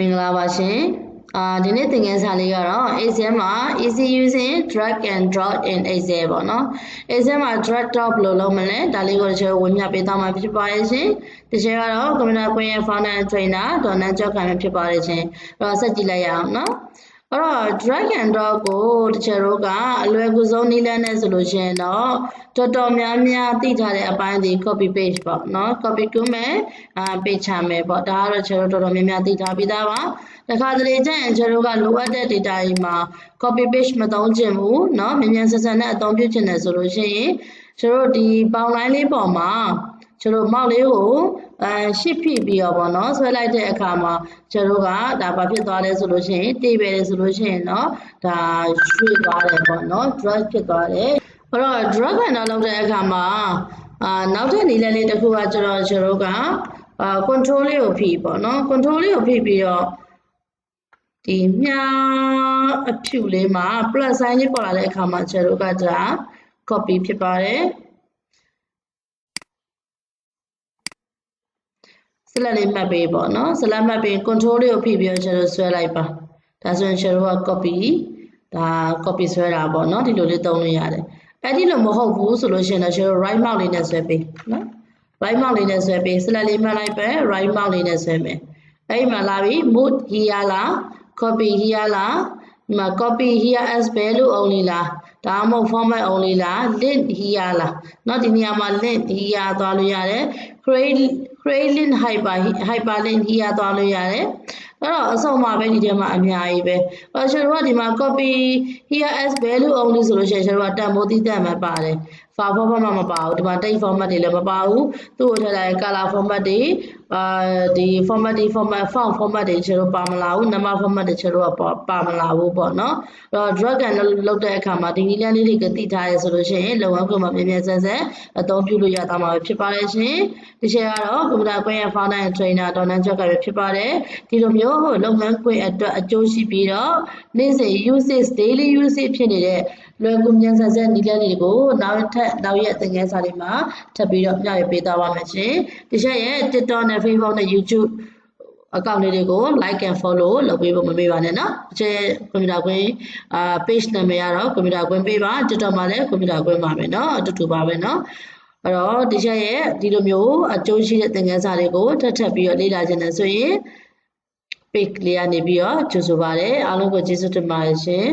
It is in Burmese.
မင်္ဂလာပါရှင်အာဒီနေ့သင်ခန်းစာလေးကတော့ Excel မှာ easy using drag and drop in Excel ပေါ့နော် Excel မှာ drag drop ဘယ်လိုလုပ်မလဲဒါလေးကိုတစ်ချက်ဝင်ပြပေးသွားမှာဖြစ်ပါရဲ့ရှင်တစ်ချက်ကတော့ကွန်ပျူတာကွန်ရက် founder and trainer ဒေါ်နန်းကျော်ခံဖြစ်ပါရဲ့ရှင်အဲ့တော့ဆက်ကြည့်လိုက်ရအောင်နော် အဲ့တော့ drag and drop ကိုတချို့တို့ကအလွယ်ကူဆုံးနည်းလမ်းနဲ့ဆိုလို့ရှိရင်တော့တော်တော်များများသိထားတဲ့အပိုင်းဒီ copy paste ပေါ့နော် copy ကူးမယ်အာ page ချမယ်ပေါ့ဒါကတော့ကျွန်တော်တော်တော်များများသိထားပြီးသားပါတခါတလေကျရင်ကျွန်တော်တို့ကလိုအပ်တဲ့ data တွေမှာ copy paste မသုံးချင်ဘူးเนาะမြန်မြန်ဆန်ဆန်နဲ့အသုံးပြုချင်တယ်ဆိုလို့ရှိရင်ကျွန်တော်တို့ဒီပေါင်လိုင်းလေးပေါ်မှာ ကျွန်တော်မောက်လေးကိုအဲရှစ်ဖိပြီးတော့ဗောနော်ဆွဲလိုက်တဲ့အခါမှာကျွန်တော်ကဒါဘာဖြစ်သွားလဲဆိုလို့ရှိရင်တေးပဲဆိုလို့ရှိရင်တော့ဒါရွှေ့သွားတယ်ဗောနော် drug ဖြစ်သွားတယ်အဲ့တော့ drug ခံတော့လုပ်တဲ့အခါမှာအာနောက်ထပ်နည်းလမ်းလေးတစ်ခုကကျွန်တော်ကျွန်တော်ကအာ control လေးကိုဖိဗောနော် control လေးကိုဖိပြီးတော့ဒီမြားအဖြူလေးမှာ plus sign ကြီးပေါ်လာတဲ့အခါမှာကျွန်တော်ကဒါ copy ဖြစ်ပါတယ် လက်လေးမှတ်ပေးပေါ့နော်ဆလက်မှတ်ပေး control လေးကိုဖိပြီးတော့ကျွန်တော်ဆွဲလိုက်ပါဒါဆိုရင်ကျွန်တော်က copy ဒါ copy ဆွဲတာပေါ့နော်ဒီလိုလေးသုံးလို့ရတယ်အဲ့ဒီလိုမဟုတ်ဘူးဆိုလို့ရှိရင်တော့ကျွန်တော် right mouse လေးနဲ့ဆွဲပေးနော် right mouse လေးနဲ့ဆွဲပေးဆလက်လေးမှတ်လိုက်ပဲ right mouse လေးနဲ့ဆွဲမယ်အဲ့ဒီမှာလာပြီ move here လား copy here လားဒီမှာ copy here as value only လား ဒါမှမဟုတ် format only လား link here လားเนาะဒီနေရာမှာ link here သွားလို့ရတယ် create create link hyper hyperlink here သွားလို့ရတယ်အဲ့တော့အဆုံးမှာပဲဒီထဲမှာအများကြီးပဲအဲ့တော့ကျွန်တော်ကဒီမှာ copy here as value only ဆိုလို့ရှိရင်ကျွန်တော်ကတန်ဖိုးတည်တတ်မှာပါတယ် file format မှာမပါဘူးဒီမှာ text format တွေလည်းမပါဘူးသူ့ကိုထည့်လိုက် color format တွေအာဒီ format ဒီ format font format တွေကျွန်တော်ပါမလာဘူး number format တွေကျွန်တော်ကပါမလာဘူးပေါ့နော်အဲ့တော့ drag and လုပ်တဲ့အခါမှာဒီ နည်းလမ်းလေးတွေကသိထားရဆိုလို့ရှိရင်လုံအောင်ခွင့်မှာပြင်းပြင်းဆန်းဆန်းအသုံးပြုလို့ရတာမှာဖြစ်ပါတယ်ရှင်ဒီချက်ကတော့ကွန်ပျူတာကွင်းရဲ့ founder and trainer ဒေါ်နန်းကျော်ကပဲဖြစ်ပါတယ်ဒီလိုမျိုးဟိုလုပ်ငန်းခွင့်အတွက်အကျိုးရှိပြီးတော့နေ့စဉ် usage daily usage ဖြစ်နေတဲ့လွယ်ကူမြန်ဆန်ဆန်နည်းလမ်းတွေကိုနောက်ထပ်နောက်ရက်သင်ခန်းစာတွေမှာထပ်ပြီးတော့မျှဝေပေးသွားပါမယ်ရှင်ဒီချက်ရဲ့ TikTok နဲ့ Facebook နဲ့ YouTube account လေးတွေကို like and follow လုပ်ပေးဖို့မမေ့ပါနဲ့နော်အကျဲကွန်ပျူတာကွင်းအာ page နာမည်ကတော့ကွန်ပျူတာကွင်းပေးပါ TikTok မှာလည်းကွန်ပျူတာကွင်းပါမယ်နော်အတူတူပါပဲနော်အဲ့တော့ဒီချက်ရဲ့ဒီလိုမျိုးအကျိုးရှိတဲ့သင်ခန်းစာတွေကိုထပ်ထပ်ပြီးတော့လေ့လာခြင်းနဲ့ဆိုရင် page လေးကနေပြီးတော့ကြိုဆိုပါရစေအားလုံးကိုကျေးဇူးတင်ပါတယ်ရှင်